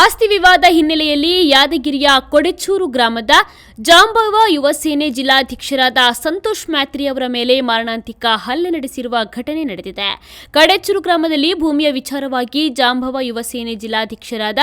ಆಸ್ತಿ ವಿವಾದ ಹಿನ್ನೆಲೆಯಲ್ಲಿ ಯಾದಗಿರಿಯ ಕೊಡೆಚೂರು ಗ್ರಾಮದ ಜಾಂಬವ ಯುವ ಸೇನೆ ಜಿಲ್ಲಾಧ್ಯಕ್ಷರಾದ ಸಂತೋಷ್ ಮ್ಯಾತ್ರಿ ಅವರ ಮೇಲೆ ಮಾರಣಾಂತಿಕ ಹಲ್ಲೆ ನಡೆಸಿರುವ ಘಟನೆ ನಡೆದಿದೆ. ಕಡೆಚೂರು ಗ್ರಾಮದಲ್ಲಿ ಭೂಮಿಯ ವಿಚಾರವಾಗಿ ಜಾಂಬವ ಯುವ ಸೇನೆ ಜಿಲ್ಲಾಧ್ಯಕ್ಷರಾದ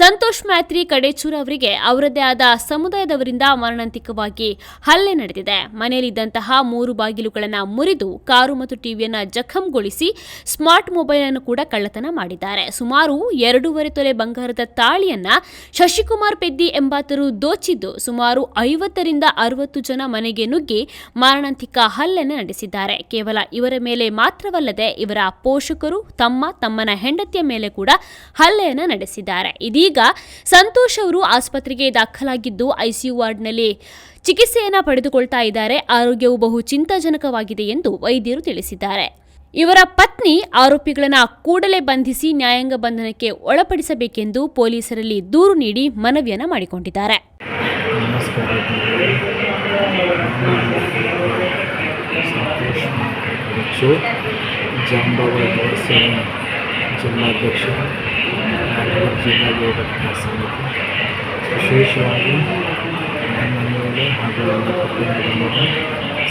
ಸಂತೋಷ್ ಮ್ಯಾತ್ರಿ ಕಡೆಚೂರು ಅವರಿಗೆ ಅವರದೇ ಆದ ಸಮುದಾಯದವರಿಂದ ಮಾರಣಾಂತಿಕವಾಗಿ ಹಲ್ಲೆ ನಡೆದಿದೆ. ಮನೆಯಲ್ಲಿದ್ದಂತಹ ಮೂರು ಬಾಗಿಲುಗಳನ್ನು ಮುರಿದು ಕಾರು ಮತ್ತು ಟಿವಿಯನ್ನು ಜಖಂಗೊಳಿಸಿ ಸ್ಮಾರ್ಟ್ ಮೊಬೈಲ್ ಅನ್ನು ಕೂಡ ಕಳ್ಳತನ ಮಾಡಿದ್ದಾರೆ. ಸುಮಾರು ಎರಡೂವರೆ ತೊಲೆ ಬಂಗಾರದ ತಾಳಿಯನ್ನ ಶಶಿಕುಮಾರ್ ಪೆದ್ದಿ ಎಂಬಾತರು ದೋಚಿದ್ದು ಸುಮಾರು ಐವತ್ತರಿಂದ ಅರವತ್ತು ಜನ ಮನೆಗೆ ನುಗ್ಗಿ ಮಾರಣಾಂತಿಕ ಹಲ್ಲೆಯನ್ನು ನಡೆಸಿದ್ದಾರೆ. ಕೇವಲ ಇವರ ಮೇಲೆ ಮಾತ್ರವಲ್ಲದೆ ಇವರ ಪೋಷಕರು ತಮ್ಮ ತಮ್ಮನ ಹೆಂಡತಿಯ ಮೇಲೆ ಕೂಡ ಹಲ್ಲೆಯನ್ನು ನಡೆಸಿದ್ದಾರೆ. ಇದೀಗ ಸಂತೋಷ್ ಅವರು ಆಸ್ಪತ್ರೆಗೆ ದಾಖಲಾಗಿದ್ದು ಐಸಿಯು ವಾರ್ಡ್ನಲ್ಲಿ ಚಿಕಿತ್ಸೆಯನ್ನು ಪಡೆದುಕೊಳ್ತಾ ಇದ್ದಾರೆ. ಆರೋಗ್ಯವು ಬಹು ಚಿಂತಾಜನಕವಾಗಿದೆ ಎಂದು ವೈದ್ಯರು ತಿಳಿಸಿದ್ದಾರೆ. ಇವರ ಪತ್ನಿ ಆರೋಪಿಗಳನ್ನು ಕೂಡಲೇ ಬಂಧಿಸಿ ನ್ಯಾಯಾಂಗ ಬಂಧನಕ್ಕೆ ಒಳಪಡಿಸಬೇಕೆಂದು ಪೊಲೀಸರಲ್ಲಿ ದೂರು ನೀಡಿ ಮನವಿಯನ್ನ ಮಾಡಿಕೊಂಡಿದ್ದಾರೆ.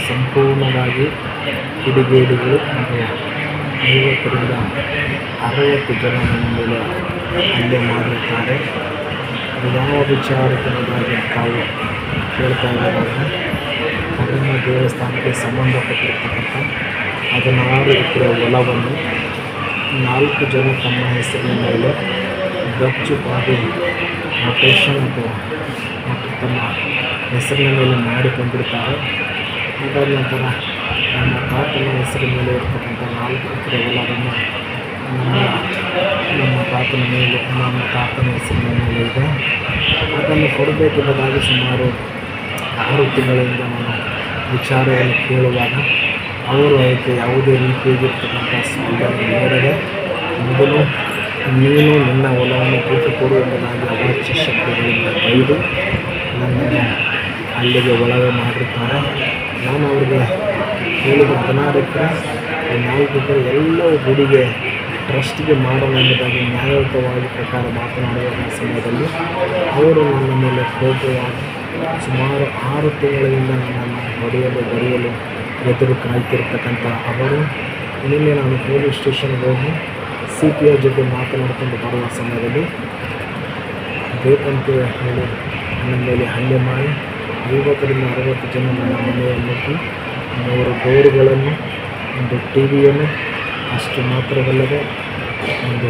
ಸಂಪೂರ್ಣವಾಗಿ ಕಿಡಿಗೇಡಿಗಳು ಐವತ್ತರಿಂದ ಅರವತ್ತು ಜನ ಮೇಲೆ ಹಲ್ಲೆ ಮಾಡಿರುತ್ತಾರೆ ಯಾವ ವಿಚಾರದಲ್ಲಿ ತಾವು ಕೇಳ್ತಾ ಇದ್ದಾರೆ ಅದನ್ನು ದೇವಸ್ಥಾನಕ್ಕೆ ಸಂಬಂಧಪಟ್ಟಿರ್ತಕ್ಕಂಥ ಹದಿನಾರು ಎಕರೆ ಹೊಲವನ್ನು ನಾಲ್ಕು ಜನ ತಮ್ಮ ಹೆಸರಿನ ಮೇಲೆ ಗಚ್ಚು ನೊಟೇಷನ್ ಅಥವಾ ಮತ್ತು ತಮ್ಮ ಹೆಸರಿನ ಮೇಲೆ ಮಾಡಿಕೊಂಡಿರ್ತಾರೆ. ಅದಾದ ನಂತರ ನಮ್ಮ ತಾತನ ಹೆಸರಿನ ಮೇಲೆ ಇರ್ತಕ್ಕಂಥ ನಾಲ್ಕು ಎಕರೆ ಹೊಲವನ್ನು, ನಮ್ಮ ನಮ್ಮ ತಾತನ ಮೇಲೆ, ನಮ್ಮ ತಾತನ ಹೆಸರಿನ ಮೇಲೆ ಇದೆ. ಅದನ್ನು ಕೊಡಬೇಕೆಂಬುದಾಗಿ ಸುಮಾರು ಆರು ತಿಂಗಳಿಂದ ನಾನು ವಿಚಾರವನ್ನು ಕೇಳುವಾಗ ಅವರು ಅದಕ್ಕೆ ಯಾವುದೇ ರೀತಿಯಾಗಿರ್ತಕ್ಕಂಥ ಸ್ಪಂದನೆ ನೀಡದೆ ಮೊದಲು ನೀನು ನನ್ನ ಹೊಲವನ್ನು ಬಿಟ್ಟು ಕೊಡು ಎಂಬುದಾಗಿ ಅವಾಚ್ಯ ಶಕ್ತಿಗಳಿಂದ ಬೈದು ನನ್ನನ್ನು ಅಲ್ಲಿಗೆ ಒಳಗೆ ಮಾಡಿರ್ತಾರೆ ನಾನು ಅವರಿಗೆ ಎಲ್ಲ ಈ ನಾಲ್ಕು ಜನ ಎಲ್ಲವೂ ಗುಡಿಗೆ ಟ್ರಸ್ಟಿಗೆ ಮಾಡೋಣ ಎಂಬುದಾಗಿ ನ್ಯಾಯಯುತವಾಗಿ ಪ್ರಕಾರ ಮಾತನಾಡುವ ಸಮಯದಲ್ಲಿ ಅವರು ನನ್ನ ಮೇಲೆ ಕೋಪವಾಗಿ ಸುಮಾರು ಆರು ತಿಂಗಳಿಂದ ನನ್ನನ್ನು ಹೊಡೆಯಲು, ಬರೆಯಲು ಎದುರು ಕಾಯ್ತಿರ್ತಕ್ಕಂಥ ಅವರು ನಿನ್ನೆ ನಾನು ಪೊಲೀಸ್ ಸ್ಟೇಷನ್ಗೆ ಹೋಗಿ ಸಿ ಪಿ ಐ ಜೊತೆ ಮಾತನಾಡಿಕೊಂಡು ಬರುವ ಸಮಯದಲ್ಲಿ ಬೇಕಂತ ಹೇಳಿ ನನ್ನ ಮೇಲೆ ಹಲ್ಲೆ ಮಾಡಿ ಐವತ್ತರಿಂದ ಅರವತ್ತು ಜನ ನನ್ನ ಮನೆಯಲ್ಲಿ ನುಗ್ಗಿ ಮೂರು ಡೋರ್ಗಳನ್ನು ಒಂದು ಟಿ ವಿಯನ್ನು ಅಷ್ಟು ಮಾತ್ರವಲ್ಲದೆ ಒಂದು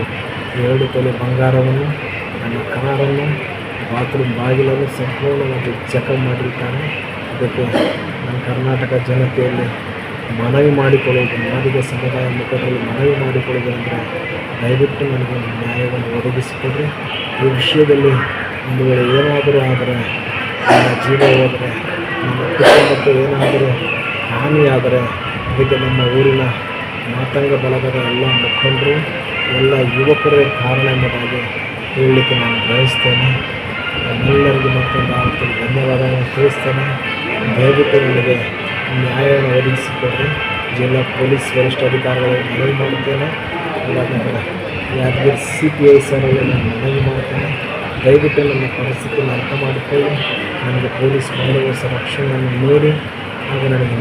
ಎರಡು ತೊಲೆ ಬಂಗಾರವನ್ನು, ನನ್ನ ಕಾರನ್ನು, ಬಾತ್ರೂಮ್ ಬಾಗಿಲನ್ನು ಸಂಪೂರ್ಣವಾಗಿ ಚೆಕ್ ಮಾಡಿರ್ತಾನೆ ಇದಕ್ಕೆ ನಮ್ಮ ಕರ್ನಾಟಕ ಜನತೆಯಲ್ಲಿ ಮನವಿ ಮಾಡಿಕೊಳ್ಳುವುದು ಮಾದಿಗ ಸಮುದಾಯ ಮುಖದಲ್ಲಿ ಮನವಿ ಮಾಡಿಕೊಳ್ಳುವುದು ಅಂದರೆ ದಯವಿಟ್ಟು ನನಗೆ ನ್ಯಾಯವನ್ನು ಒದಗಿಸಿಕೊಡ್ರಿ. ಈ ವಿಷಯದಲ್ಲಿ ಒಂದು ವೇಳೆ ಏನಾದರೂ ಆದರೆ, ನನ್ನ ಜೀವ ಹೋದರೆ, ನನ್ನ ಕುಟುಂಬಕ್ಕೆ ಏನಾದರೂ ಹಾನಿಯಾದರೆ ಇದಕ್ಕೆ ನಮ್ಮ ಊರಿನ ಮಾತಂಗ ಬಳಗದ ಎಲ್ಲ ಮುಖಂಡರು, ಎಲ್ಲ ಯುವಕರೇ ಕಾರಣ ಎಂಬುದಾಗಿ ಹೇಳಲಿಕ್ಕೆ ನಾನು ಬಯಸ್ತೇನೆ. ನಮ್ಮೆಲ್ಲರಿಗೂ ಮತ್ತೊಂದು ಆವತ್ತು ಧನ್ಯವಾದಗಳನ್ನು ತಿಳಿಸ್ತೇನೆ. ದಯವಿಟ್ಟು ನನಗೆ ನ್ಯಾಯವನ್ನು ಒದಗಿಸಿಕೊಡ್ರಿ. ಜಿಲ್ಲಾ ಪೊಲೀಸ್ ವರಿಷ್ಠಾಧಿಕಾರಿಗಳಿಗೆ ಮನವಿ ಮಾಡುತ್ತೇನೆ. ಇವಾಗ ಯಾದಗಿರಿ ಸಿ ಪಿ ಐ ಸರಲ್ಲಿ ನಾನು ಮನವಿ ಮಾಡ್ತೇನೆ ದಯವಿಟ್ಟು ನನ್ನ ಪರಿಸ್ಥಿತಿಯನ್ನು ಅರ್ಥ ಮಾಡಿಕೊಳ್ಳಿ. ನನಗೆ ಪೊಲೀಸ್ ಬಂದೋಬಸ್ತ ರಕ್ಷಣೆಯನ್ನು ನೀಡಿ. ಹಾಗೂ ನನಗೆ